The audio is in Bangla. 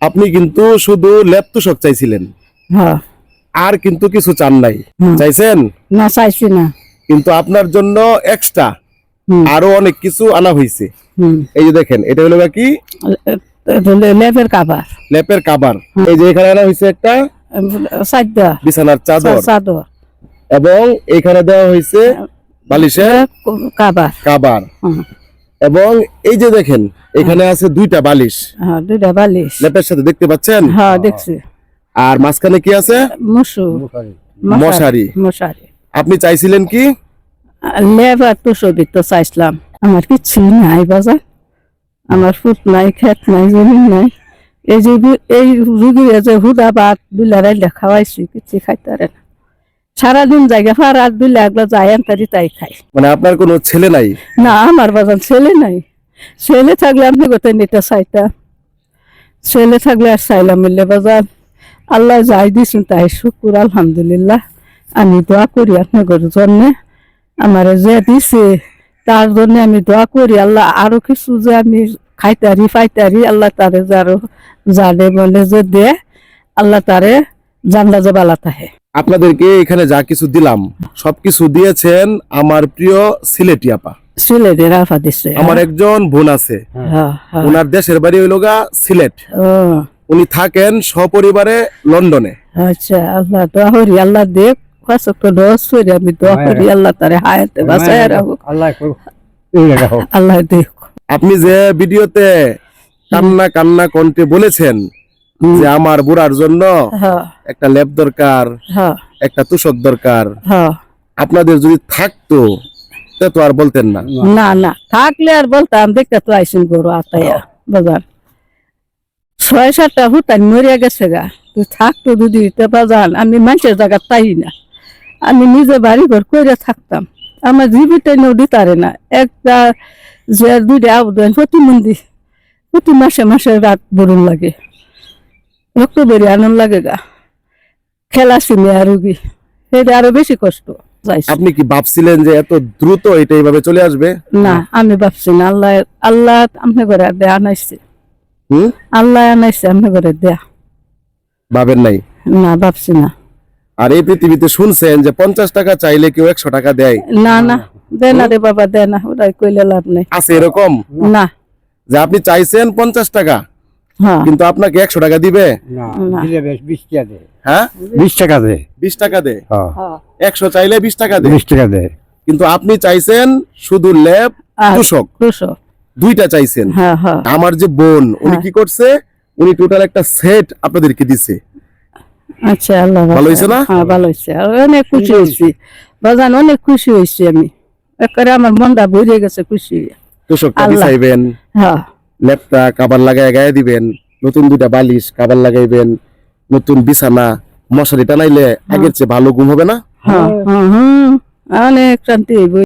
আপনি কিন্তু শুধু লেপ তুষক চাইছিলেন। হ্যাঁ। আর কিন্তু কিছু চান নাই। চাইছেন? না চাইছি না। কিন্তু আপনার জন্য এক্সট্রা আরও অনেক কিছু আনা হয়েছে এই যে দেখেন এটা হলো কি? লেপের কাবার। লেপের কাবার। এই যে এখানে আনা হয়েছে একটা বিছানার চাদর। চাদর। এবং এখানে দেওয়া হয়েছে বালিশের কাবার। কাবার। এবং এই যে দেখেন এখানে আছে দুইটা বালিশ। হ্যাঁ দুইটা বালিশ। লেপের সাথে দেখতে পাচ্ছেন? হ্যাঁ দেখছি। আর মাঝখানে কি আছে? মুসু মশারি। মশারি। আপনি চাইছিলেন কি? লেবার তো ছবি তো চাইছিলাম। আমার কিচ্ছু নাই বাজার। আমার ফুট নাই ক্ষেত নাই জমিন নাই। এই যে এই রুগীর যে হুদা ভাত বিলারাই খাওয়াইছি কিচ্ছু খাইতে পারে না। সারাদিন জায়গা ফারাত বিলা একলা যাই আনতারি তাই খাই। মানে আপনার কোনো ছেলে নাই? না আমার বাজার ছেলে নাই। ছেলে থাকলে আপনি কোথায় নিতে চাইতাম ছেলে থাকলে আর চাইলাম মিললে বাজার আল্লাহ যাই দিছেন তাই শুকুর আলহামদুলিল্লাহ। আমি দোয়া করি আপনাদের জন্য। আমার যে দিছে তার জন্য আমি দোয়া করি। আল্লাহ আরও কিছু যে আমি খাইতারি পাইতারি আল্লাহ তারে যে আরও জানে বলে যে দে আল্লাহ তারে জানলা যে বালা তাহে। আপনাদেরকে এখানে যা কিছু দিলাম সবকিছু দিয়েছেন আমার প্রিয় সিলেটি আপা। দিছে আমার একজন বোন আছে হ্যাঁ হ্যাঁ। ওনার দেশের বাড়ি হইল গা সিলেট। উনি থাকেন সপরিবারে লন্ডনে। আচ্ছা আল্লাহ দোয়া করি আল্লাহ দেখ কষ্ট দোষ করি আমি দোয়া করি আল্লাহ তারে হায়াতে বাঁচায় রাখো আল্লাহ করো এই রাখো আল্লাহ দেখ। আপনি যে ভিডিওতে কান্না কান্না কণ্ঠে বলেছেন যে আমার বুড়ার জন্য হ্যাঁ। একটা লেপ দরকার হ্যাঁ। একটা তুষক দরকার। হ্যাঁ। আপনাদের যদি থাকতো তা তো আর বলতেন না। না না থাকলে আর বলতাম দেখতে তো আইসিন গরু আতাইয়া বাজার। ছয় সাতটা হুতান মরিয়া গেছে গা। তুই থাকতো দুদি বাজান আমি মানুষের জায়গা তাই না। আমি নিজে বাড়ি ঘর করে থাকতাম। আমার জীবিত নদী তারে না। একটা যে দুইটা আবেদন প্রতি মন্দির প্রতি মাসে মাসে রাত বরুণ লাগে। রক্ত বেরিয়ে আনন্দ লাগে গা। খেলা সিনে রুগী। সেটা আরও বেশি কষ্ট আপনি কি ভাবছিলেন যে এত দ্রুত এটা এইভাবে চলে আসবে? না আমি ভাবছি না। আল্লাহ আল্লাহ আপনি করে দেয়া আনাইছে হুম? আল্লাহ আনাইছে আপনি করে দেয়া। ভাবেন নাই? না ভাবছি না। আর এই পৃথিবীতে শুনছেন যে পঞ্চাশ টাকা চাইলে কেউ একশো টাকা দেয়। না না। দেয় না রে বাবা দে না। ওটাই কইলে লাভ নেই। আছে এরকম? না। যে আপনি চাইছেন পঞ্চাশ টাকা কিন্তু আপনাকে একশো টাকা দিবে? না না। দিলে বেশ বিশ টাকা দে হ্যাঁ? বিশ টাকা দে বিশ টাকা দে হ্যাঁ। হ্যাঁ। একশো চাইলে বিশ টাকা দে বিশ টাকা দে কিন্তু আপনি চাইছেন শুধু লেপ তুষক। দুইটা চাইছেন। হ্যাঁ হ্যাঁ। আমার যে বোন উনি হ্যাঁ। কি করছে? উনি টোটাল একটা সেট আপনাদেরকে দিছে। আচ্ছা আল্লাহ ভালো হয়েছে না? হ্যাঁ ভালো হয়েছে অনেক খুশি হয়েছি বাজান অনেক খুশি হয়েছি আমি। একেবারে আমার মনটা ভরে গেছে খুশি হয়ে। তুষকটা আল্লাহ। হ্যাঁ। লেপটা কাবার লাগায় গায়ে দিবেন নতুন দুইটা বালিশ কাবার লাগাইবেন নতুন বিছানা মশারি টানাইলে আগের চেয়ে ভালো ঘুম হবে না? হ্যাঁ। হ্যাঁ। হ্যাঁ। অনেক শান্তি হইব।